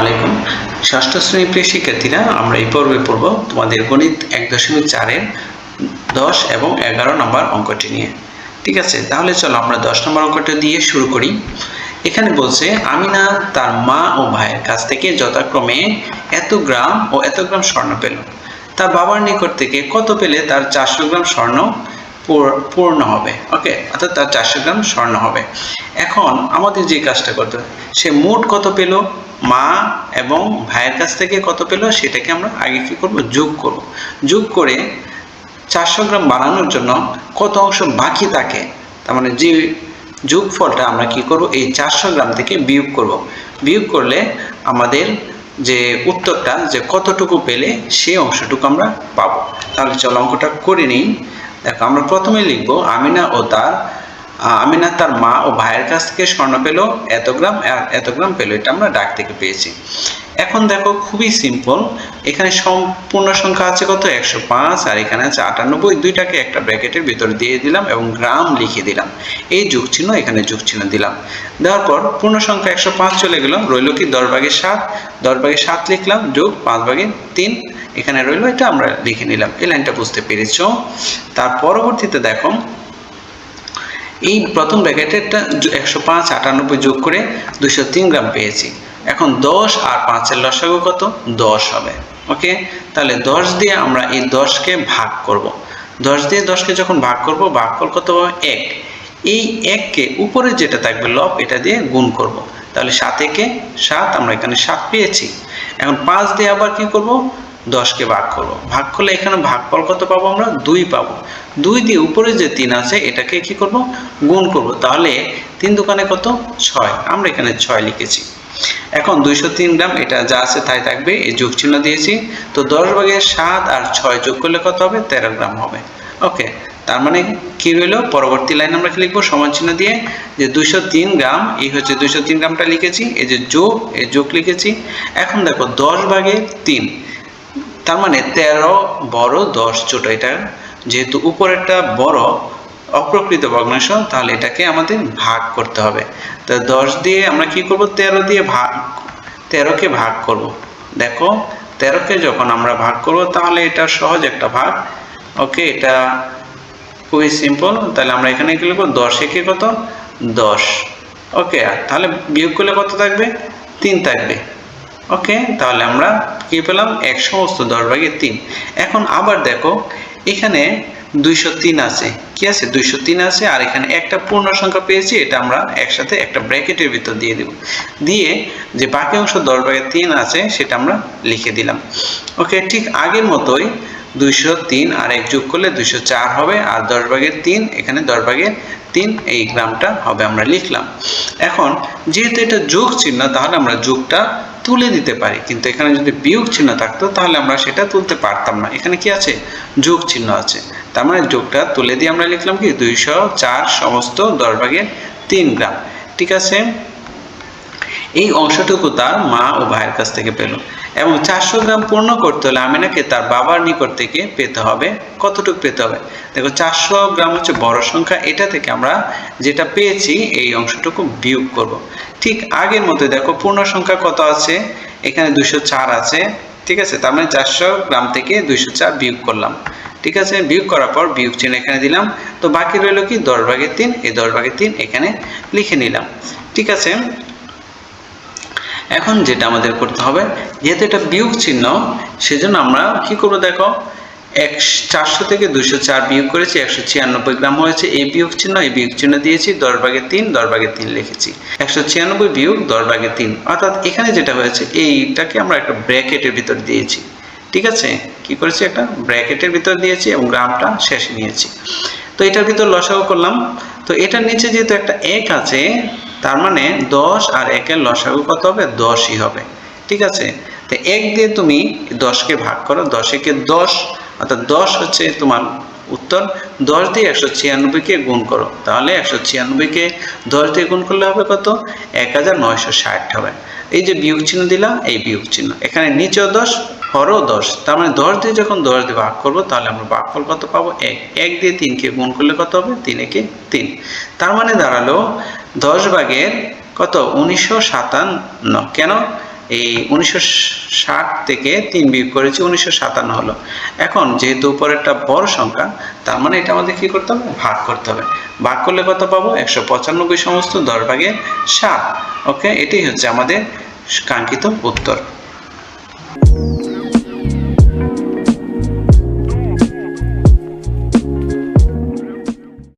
আলাইকুম। ষষ্ঠ শ্রেণির প্রিয় শিক্ষার্থীরা, আমরা এই পর্বে পড়ব তোমাদের গণিত এক দশমিক চারের দশ এবং এগারো নম্বর অঙ্কটি নিয়ে। ঠিক আছে, তাহলে চলো আমরা দশ নম্বর অঙ্কটা দিয়ে শুরু করি। এখানে বলছে আমিনা তার মা ও ভাইয়ের কাছ থেকে যথাক্রমে এত গ্রাম ও এত গ্রাম স্বর্ণ পেল তার বাবার নিকট থেকে কত পেলে তার চারশো গ্রাম স্বর্ণ পূর- পূর্ণ হবে? ওকে অর্থাৎ তার চারশো গ্রাম স্বর্ণ হবে। এখন আমাদের যে কাজটা করতে হবে, সে মোট কত পেল? মা এবং ভাইয়ের কাছ থেকে কত পেল সেটাকে আমরা আগে কি করব? যোগ করব। যোগ করে চারশো গ্রাম বানানোর জন্য কত অংশ বাকি থাকে? তার মানে যে যোগফলটা আমরা কি করব? এই চারশো গ্রাম থেকে বিয়োগ করব। বিয়োগ করলে আমাদের যে উত্তরটা, যে কতটুকু পেলে সেই অংশটুকু আমরা পাবো। তাহলে চলো অঙ্কটা করে নিই। দেখো আমরা প্রথমে লিখব আমিনা ও তার আমিনা তার মা ও ভাইয়ের কাছ থেকে স্বর্ণ পেল, এত গ্রাম এত গ্রাম পেল, এটা আমরা ডাক থেকে পেয়েছি। এখন দেখো খুবই সিম্পল এখানে সম্পূর্ণ সংখ্যা আছে কত? একশো পাঁচ, আর এখানে আছে আটানব্বই, দুইটাকে একটা ব্র্যাকেটের ভিতরে দিয়ে দিলাম এবং গ্রাম লিখে দিলাম। এই যুগ চিহ্ন, এখানে যুগ চিহ্ন দিলাম। দেওয়ার পর পূর্ণ সংখ্যা একশো পাঁচ চলে গেল, রইল কি? দশ ভাগের সাত, দশ ভাগের সাত লিখলাম, যোগ পাঁচ ভাগে তিন, এখানে রইল এটা আমরা লিখে নিলাম। এই লাইনটা বুঝতে পেরেছ? তার পরবর্তীতে দেখো এই প্রথম ব্র্যাকেটেরটা একশো পাঁচ, আটানব্বই যোগ করে দুশো তিন গ্রাম পেয়েছি। এখন দশ আর পাঁচের লসাগু কত? দশ হবে। ওকে? তাহলে দশ দিয়ে আমরা এই দশকে ভাগ করব। দশ দিয়ে দশকে যখন ভাগ করব, ভাগফল কত হবে? এক। এই এককে উপরে যেটা থাকবে লব, এটা দিয়ে গুণ করব। তাহলে সাত একে সাত, আমরা এখানে সাত পেয়েছি। এখন পাঁচ দিয়ে আবার কি করব? দশকে ভাগ করব। ভাগ করলে এখানে ভাগফল কত পাবো আমরা? দুই পাবো। দুই দিয়ে উপরে যে তিন আছে, এটাকে কি করব? গুণ করব। তাহলে তিন দোকানে কত? ছয়। আমরা এখানে ছয় লিখেছি। এখন দুইশো তিন গ্রাম, এটা যা আছে তাই থাকবে। এই যোগ চিহ্ন দিয়েছি। তো দশ ভাগের সাত আর ছয় যোগ করলে কত হবে? তেরো গ্রাম হবে। ওকে। তার মানে কি রইল? পরবর্তী লাইন আমরা লিখব? সমান চিহ্ন দিয়ে যে দুইশো তিন গ্রাম, এই হচ্ছে দুইশো তিন গ্রামটা লিখেছি। এই যে যোগ, এই যোগ লিখেছি। এখন দেখো, দশ ভাগে তিন। তার মানে তেরো বড় দশ ছোট। এটা যেহেতু উপরেরটা বড়, অপ্রকৃত ভগ্নাংশ, তাহলে এটাকে আমাদের ভাগ করতে হবে। তো দশ দিয়ে আমরা কি করব? তেরো দিয়ে ভাগ, তেরোকে ভাগ করব। দেখো, তেরোকে যখন আমরা ভাগ করব, তাহলে এটা সহজ একটা ভাগ। ওকে, এটা খুবই সিম্পল তাহলে আমরা এখানে কি লিখব? দশ একে কত? দশ। ওকে তাহলে বিয়োগ করলে কত থাকবে? তিন থাকবে। ওকে তাহলে আমরা কি পেলাম? এক সমস্ত দশ ভাগের তিন। এখন আবার দেখো, এখানে দুইশো তিন আছে। কি আছে? দুইশো তিন আছে, আর এখানে একটা পূর্ণ সংখ্যা পেয়েছি, এটা আমরা একসাথে একটা ব্র্যাকেটের ভিতর দিয়ে দেব। দিয়ে যে বাকি অংশ দশ ভাগের তিন আছে, সেটা আমরা লিখে দিলাম। ওকে ঠিক আগের মতোই দুইশো তিন আর এক যোগ করলে দুইশো চার হবে, আর দশ ভাগের তিন, এখানে দশ ভাগের তিন, এই গ্রামটা হবে আমরা লিখলাম। এখন যেহেতু এটা যোগ চিহ্ন তাহলে আমরা যোগটা তুলে দিতে পারি। কিন্তু এখানে যদি বিয়োগ চিহ্ন থাকতো, তাহলে আমরা সেটা তুলতে পারতাম না। এখানে কি আছে? যোগ চিহ্ন আছে। তার মানে যোগটা তুলে দিয়ে আমরা লিখলাম কি? দুইশো চার সমস্ত দশ ভাগের তিন গ্রাম। ঠিক আছে? এই অংশটুকু তার মা ও ভাইয়ের কাছ থেকে পেল। এবং চারশো গ্রাম পূর্ণ করতে হলে আমিনাকে তার বাবার নিকট থেকে পেতে হবে। কতটুকু পেতে হবে? দেখো, চারশো গ্রাম হচ্ছে বড় সংখ্যা। এটা থেকে আমরা যেটা পেয়েছি, এই অংশটুকু বিয়োগ করব। ঠিক আগের মতো দেখো, পূর্ণ সংখ্যা কত আছে? এখানে দুশো চার আছে। ঠিক আছে? তার মানে চারশো গ্রাম থেকে দুইশো চার বিয়োগ করলাম। ঠিক আছে? বিয়োগ করার পর বিয়োগ চিহ্ন এখানে দিলাম। তো বাকি রইল কি? দশ ভাগের তিন। এই দশ ভাগের তিন এখানে লিখে নিলাম। ঠিক আছে? এখন যেটা আমাদের করতে হবে, যেহেতু এটা বিয়োগ চিহ্ন, সেজন্য আমরা কি করব দেখো, এক চারশো থেকে দুশো চার বিয়োগ করেছি, একশো ছিয়ানব্বই গ্রাম হয়েছে, এই বিয়োগ চিহ্ন, এই বিয়োগ চিহ্ন দিয়েছি, দশ ভাগের তিন, দশ ভাগের তিন লিখেছি। একশো ছিয়ানব্বই বিয়োগ দশ ভাগের তিন, অর্থাৎ এখানে যেটা হয়েছে, এইটাকে আমরা একটা ব্র্যাকেটের ভিতর দিয়েছি। ঠিক আছে? কি করেছি একটা? ব্র্যাকেটের ভিতর দিয়েছি এবং গ্রামটা শেষে নিয়েছি। তো এটার ভিতর লসাও করলাম। তো এটার নিচে যেহেতু একটা এক আছে তার মানে দশ আর একের লসাগু কত হবে? দশই হবে। ঠিক আছে? তো এক দিয়ে তুমি দশকে ভাগ করো, দশ একে দশ, অর্থাৎ দশ হচ্ছে তোমার উত্তর। দশ দিয়ে একশো ছিয়ানব্বইকে গুণ করো। তাহলে একশো ছিয়ানব্বইকে দশ দিয়ে গুণ করলে হবে কত? এক হাজার নয়শো ষাট হবে। এই যে বিয়োগ চিহ্ন দিলাম, এই বিয়োগ চিহ্ন। এখানে নিচেও দশ, হরও দশ। তার মানে দশ দিয়ে যখন দশ দিয়ে ভাগ করব, তাহলে আমরা ভাগফল কত পাবো? এক। এক দিয়ে তিনকে গুণ করলে কত হবে? তিন একে তিন। তার মানে দাঁড়াল দশ ভাগের কত? উনিশশো সাতান্ন। কেন? এই উনিশশো ষাট থেকে তিন বিয়োগ করেছি, উনিশশো সাতান্ন হলো। এখন যেহেতু উপরেরটা বড় সংখ্যা, তার মানে এটা আমাদের কি করতে হবে? ভাগ করতে হবে। ভাগ করলে কত পাবো? একশো পঁচানব্বই সমস্ত দশ ভাগের সাত। ওকে? এটাই হচ্ছে আমাদের কাঙ্ক্ষিত উত্তর।